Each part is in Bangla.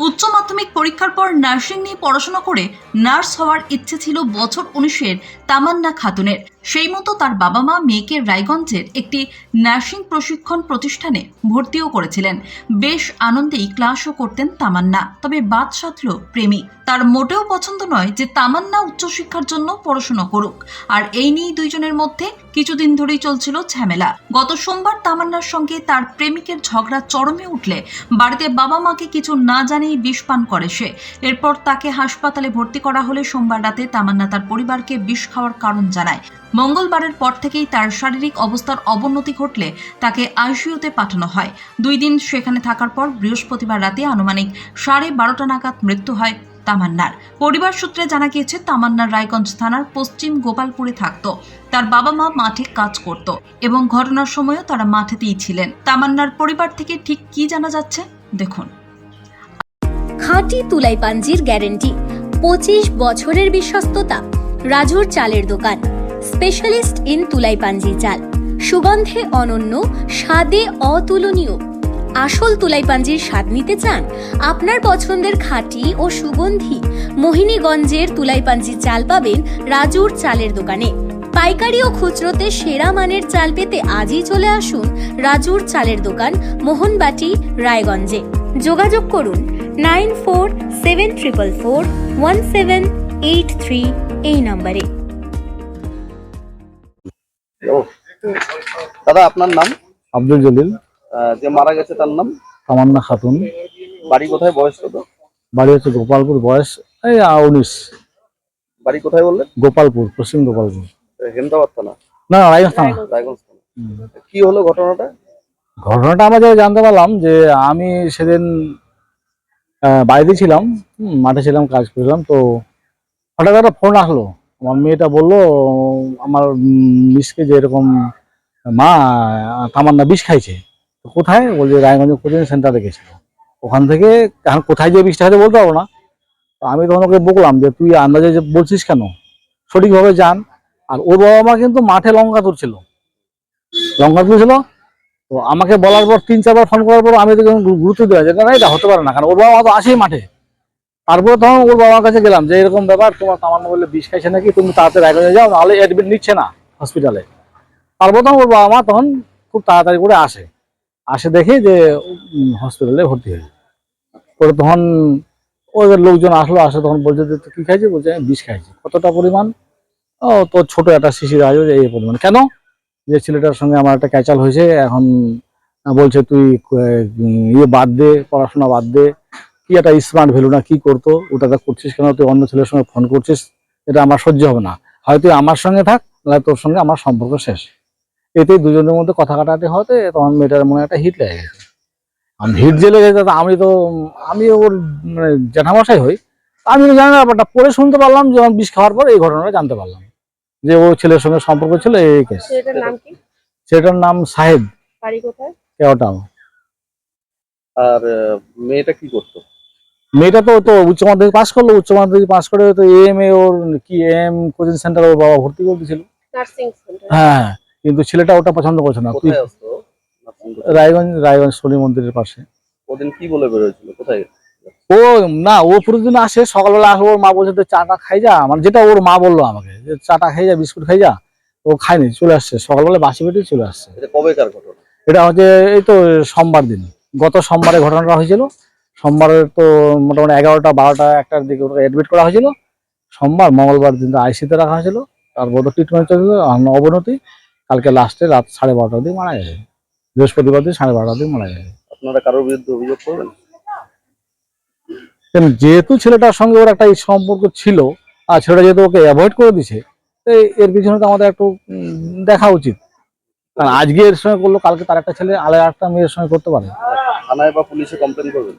উচ্চ মাধ্যমিক পরীক্ষার পর নার্সিং নিয়ে পড়াশোনা করে নার্স হওয়ার ইচ্ছে ছিল বছর উনিশের তামান্না খাতুনের। সেই মতো তার বাবা মা মেয়েকে রায়গঞ্জের একটি নার্সিং প্রশিক্ষণ প্রতিষ্ঠানে ভর্তিও করেছিলেন। বেশ আনন্দেই ক্লাসও করতেন তামান্না। তবে বাদ সাধল প্রেমী। তার মোটেও পছন্দ নয় যে তামান্না উচ্চশিক্ষার জন্য পড়াশোনা করুক। আর এই নিয়েই দুইজনের মধ্যে কিছুদিন ধরেই চলছিল ঝামেলা। গত সোমবার তামান্নার সঙ্গে তার প্রেমিকের ঝগড়া চরমে উঠলে বাড়িতে বাবা মাকে কিছু না জানিয়ে বিষ পান করে সে। এরপর তাকে হাসপাতালে ভর্তি করা হলে সোমবার রাতে তামান্না তার পরিবারকে বিষ খাওয়ার কারণ জানায়। মঙ্গলবারের পর থেকেই তার শারীরিক অবস্থার অবনতি ঘটলে তাকে আইসিইউতে পাঠানো হয়। দুই দিন সেখানে থাকার পর বৃহস্পতিবার রাতে আনুমানিক সাড়ে বারোটা নাগাদ মৃত্যু হয় তামান্নার। পরিবার সূত্রে জানা গিয়েছে, তামান্নার রায়গঞ্জ থানার পশ্চিম গোপালপুরে থাকত। তার বাবা মা মাঠে কাজ করত এবং ঘটনার সময়ও তারা মাঠেতেই ছিলেন। তামান্নার পরিবার থেকে ঠিক কি জানা যাচ্ছে, দেখুন। খাঁটি তুলাই পাঞ্জির গ্যারেন্টি, পঁচিশ বছরের বিশ্বস্ততা, রাজুর চালের দোকান। স্পেশালিস্ট ইন তুলাই পাঞ্জি চাল। সুগন্ধে অনন্য, স্বাদে অতুলনীয়। আসল তুলাই পাঞ্জির স্বাদ নিতে চান? আপনার পছন্দের খাঁটি ও সুগন্ধি মোহিনীগঞ্জের তুলাই পাঞ্জি চাল পাবেন রাজুর চালের দোকানে। পাইকারি ও খুচরোতে সেরা মানের চাল পেতে আজই চলে আসুন রাজুর চালের দোকান, মোহনবাটি, রায়গঞ্জে। যোগাযোগ করুন nine four seven triple four one seven eight three এই নম্বরে। দাদা আপনার নাম? আব্দুল জলিল। যে মারা গেছে তার নাম? তামান্না খাতুন। বাড়ি কোথায়? বয়স কত? বাড়ি হচ্ছে গোপালপুর বয়স এই উনিশ। বাড়ি কোথায় বললেন গোপালপুর পশ্চিম গোপালপুর। হেমদাবাদ থানা? না রায়গঞ্জ থানা। রায়গঞ্জ থানা। কি হলো ঘটনাটা? ঘটনাটা আমরা যেটা জানতে পারলাম যে আমি সেদিন বাড়িতে ছিলাম হুম, মাঠে ছিলাম কাজ করলাম তো হঠাৎ একটা ফোন আসলো। আমার মেয়েটা বলল, আমার মিসকে যে এরকম মা, তামান্না বিষ খাইছে, তো কোথায়? বলছে, রায়গঞ্জ কোচিং সেন্টারে গেছিল। ওখান থেকে এখন কোথায় যে বিষটা খাইছে বলতে পারব না। তো আমি তখন ওকে বকলাম যে, তুই আন্দাজে যে বলছিস কেন? সঠিকভাবে যান আর ওর বাবা মা কিন্তু মাঠে লঙ্কা তুলছিল। লঙ্কা তুলছিল, তো আমাকে বলার পর তিন চারবার ফোন করার পর আমি তো গুরুত্ব দেওয়া যায় না, এটা হতে পারে না। কারণ ওর বাবা মা তো আসেই মাঠে। তারপরে তখন ওর বাবার কাছে গেলাম যে এরকম ব্যাপার, তোমার তামান্ন বললে বিষ খাইছে নাকি, তুমি তাড়াতাড়ি রায়গঞ্জে যাও, নাহলে অ্যাডমিট নিচ্ছে না হসপিটালে তারপর তখন ওর বাবা মা তখন খুব তাড়াতাড়ি করে আসে। আসে দেখে যে হসপিটালে ভর্তি হয়েছে। পরে তখন ওদের লোকজন আসলো, আসে তখন বলছে যে কি খাইছি? বলছে বিষ খাইছি। কতটা পরিমাণ? ও, তোর ছোট একটা শিশির আছে যে এই পরিমাণ। কেন? যে ছেলেটার সঙ্গে আমার একটা ক্যাচাল হয়েছে, এখন বলছে তুই ইয়ে বাদ দে, পড়াশোনা বাদ দে। কি একটা স্মার্ট ভ্যালু না কি করতো ওটাতে করছিস কেন তুই অন্য ছেলের সঙ্গে ফোন করছিস এটা আমার সহ্য হবে না। হয় তুই আমার সঙ্গে থাক নাহলে তোর সঙ্গে আমার সম্পর্ক শেষ। এতেই দুজনের মধ্যে কথা কাটাতে হতে তখন মেয়েটার মনে একটা হিট লেগে গেছে। আমি হিট যে লেগে গেছে আমি তো আমি ওর মানে জ্যাঠামশাই হই আমি তো জানি না ব্যাপারটা পরে শুনতে পারলাম যে আমার বিষ খাওয়ার পর এই ঘটনাটা জানতে পারলাম। যে ও ছেলের সঙ্গে সম্পর্ক ছিল এই কেস ছেলেটার নাম সেটার নাম সাহেব। বাড়ি কোথায়? কেওটাও আর মেয়েটা কি করতো? মেয়েটা তো তো উচ্চ মাধ্যমিক পাশ করল উচ্চ মাধ্যমিক পাশ করে তো এম এ ওর কি এম কোচিং সেন্টার ওর বাবা ভর্তি করে দিয়েছিল। হ্যাঁ কিন্তু ছেলেটা ওটা পছন্দ করছে না? রায়গঞ্জ রায়গঞ্জ শনি মন্দিরের পাশে। ওদিন কি বলে বেরোয়েছিল? কোথায়? ও না ও প্রতিদিন আসে সকালবেলা আসলে ওর মা বলছে তো চাটা খাই যা। মানে যেটা ওর মা বলল আমাকে যে চাটা খাই যা বিস্কুট খাই যা। ও খায়নি চলে আসছে। সকালবেলা বাসি পেটেই চলে আসছে। এটা কবেকার ঘটনা? এটা হচ্ছে এই তো সোমবার দিন। গত সোমবারে ঘটনাটা হয়েছিল। সোমবারে তো মোটামুটি এগারোটা বারোটা একটার দিকে ওটা অ্যাডমিট করা হয়েছিল। সোমবার মঙ্গলবার দিন আইসিতে রাখা হয়েছিল। তারপর তো ট্রিটমেন্ট চলছিল অবনতি। কালকে লাস্টে রাত সাড়ে বারোটার দিকে মারা গেছে। বৃহস্পতিবার দিন সাড়ে বারোটার দিকে মারা গেছে। আপনারা কারোর বিরুদ্ধে অভিযোগ করবেন? যেহেতু ছেলেটার সঙ্গে ওর একটা সম্পর্ক ছিল আর ছেলেটা যেহেতু ওকে অ্যাভয়েড করে দিছে এর পিছনে তো আমাদের একটু দেখা উচিত। কারণ আজকে এর সঙ্গে করল কালকে তার একটা ছেলে আলাদা একটা মেয়ের সঙ্গে করতে পারে। থানায় বা পুলিশে কমপ্লেন করবেন?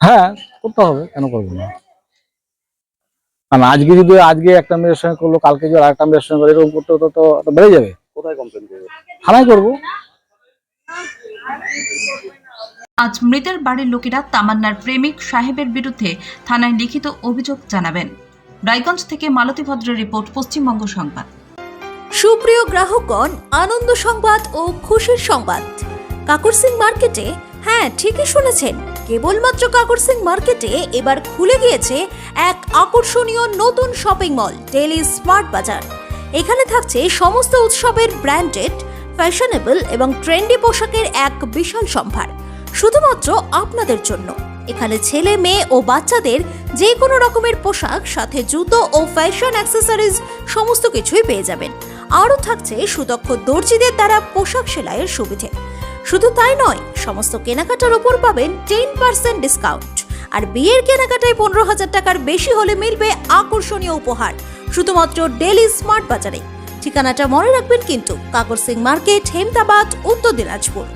হ্যাঁ করতে হবে কেন করব না? কারণ আজকে যদি আজকে একটা মেয়ের সঙ্গে করল কালকে যদি আরেকটা মেয়ের সঙ্গে করে এরকম করতে হতো তো তো বেড়ে যাবে। কোথায় কমপ্লেন করবেন থানায় করব। আজ মৃতের বাড়ির লোকেরা তামান্নার প্রেমিক সাহেবের বিরুদ্ধে থানায় লিখিত অভিযোগ জানাবেন। রায়গঞ্জ থেকে মালতী ভদ্রের রিপোর্ট পশ্চিমবঙ্গ সংবাদ। সুপ্রিয় গ্রাহকগণ আনন্দ সংবাদ ও খুশির সংবাদ। কাকুর সিং মার্কেটে হ্যাঁ ঠিকই শুনেছেন। কেবলমাত্র কাকর সিং মার্কেটে এবার খুলে গিয়েছে এক আকর্ষণীয় নতুন শপিং মল ডেলি স্মার্ট বাজার এখানে থাকছে সমস্ত উৎসবের ব্র্যান্ডেড ফ্যাশনেবল এবং ট্রেন্ডি পোশাকের এক বিশাল সম্ভার। শুধুমাত্র আপনাদের জন্য। এখানে ছেলে, মেয়ে ও বাচ্চাদের যে কোনো রকমের পোশাক, সাথে জুতো ও ফ্যাশন অ্যাক্সেসরিজ সমস্ত কিছুই পেয়ে যাবেন। আরও থাকছে সুদক্ষ দর্জিদের দ্বারা পোশাক সেলাইয়ের সুবিধে। শুধু তাই নয়, সমস্ত কেনাকাটার ওপর পাবেন টেন পার্সেন্ট ডিসকাউন্ট আর বিয়ের কেনাকাটায় পনেরো হাজার টাকার বেশি হলে মিলবে আকর্ষণীয় উপহার, শুধুমাত্র ডেলি স্মার্ট বাজারে ঠিকানাটা মনে রাখবেন কিন্তু কাকর সিং মার্কেট, হেমদাবাদ, উত্তর দিনাজপুর।